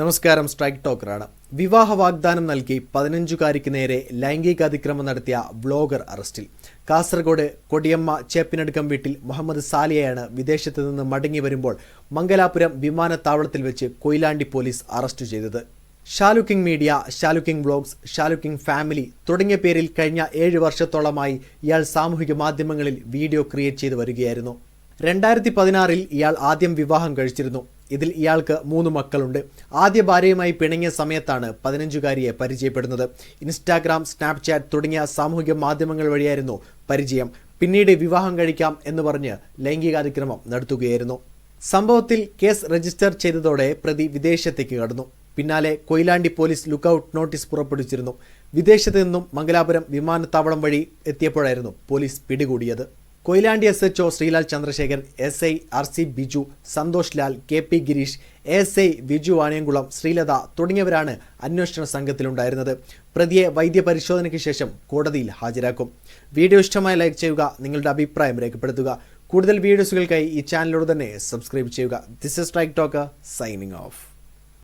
നമസ്കാരം സ്ട്രൈക്ക് ടോക്കറാണ്. വിവാഹ വാഗ്ദാനം നൽകി പതിനഞ്ചുകാരിക്ക് നേരെ ലൈംഗിക അതിക്രമം നടത്തിയ വ്ലോഗർ അറസ്റ്റിൽ. കാസർഗോഡ് കൊടിയമ്മ ചേപ്പിനടുക്കം വീട്ടിൽ മുഹമ്മദ് സാലിയയാണ് വിദേശത്ത് നിന്ന് മടങ്ങി വരുമ്പോൾ മംഗലാപുരം വിമാനത്താവളത്തിൽ വെച്ച് കൊയിലാണ്ടി പോലീസ് അറസ്റ്റ് ചെയ്തത്. Shalu King media Shalu King vlogs Shalu King family തുടങ്ങിയ പേരിൽ കഴിഞ്ഞ ഏഴ് വർഷത്തോളമായി ഇയാൾ സാമൂഹിക മാധ്യമങ്ങളിൽ വീഡിയോ ക്രിയേറ്റ് ചെയ്തു വരികയായിരുന്നു. രണ്ടായിരത്തി പതിനാറിൽ ഇയാൾ ആദ്യം വിവാഹം കഴിച്ചിരുന്നു. ഇതിൽ ഇയാൾക്ക് മൂന്ന് മക്കളുണ്ട്. ആദ്യ ഭാര്യയുമായി പിണങ്ങിയ സമയത്താണ് പതിനഞ്ചുകാരിയെ പരിചയപ്പെടുന്നത്. ഇൻസ്റ്റാഗ്രാം സ്നാപ്ചാറ്റ് തുടങ്ങിയ സാമൂഹിക മാധ്യമങ്ങൾ വഴിയായിരുന്നു പരിചയം. പിന്നീട് വിവാഹം കഴിക്കാം എന്ന് പറഞ്ഞ് ലൈംഗികാതിക്രമം നടത്തുകയായിരുന്നു. സംഭവത്തിൽ കേസ് രജിസ്റ്റർ ചെയ്തതോടെ പ്രതി വിദേശത്തേക്ക് കടന്നു. പിന്നാലെ കൊയിലാണ്ടി പോലീസ് ലുക്കൌട്ട് നോട്ടീസ് പുറപ്പെടുവിച്ചിരുന്നു. വിദേശത്ത് നിന്നും മംഗലാപുരം വിമാനത്താവളം വഴി എത്തിയപ്പോഴായിരുന്നു പോലീസ് പിടികൂടിയത്. Koyilandy S HO Sreelal Chandrasekharan S I R C Biju Santhosh Lal K P Girish S I Viju Vaniyamkulam Sreelatha തുടങ്ങിയവരാണ് അന്വേഷണ സംഘത്തിലുണ്ടായിരുന്നത്. പ്രതിയെ വൈദ്യപരിശോധനയ്ക്ക് ശേഷം കോടതിയിൽ ഹാജരാക്കും. വീഡിയോ ഇഷ്ടമായി ലൈക്ക് ചെയ്യുക നിങ്ങളുടെ അഭിപ്രായം രേഖപ്പെടുത്തുക. കൂടുതൽ വീഡിയോസുകൾക്കായി ഈ ചാനലോട് തന്നെ സബ്സ്ക്രൈബ് ചെയ്യുക. This is strike talk signing off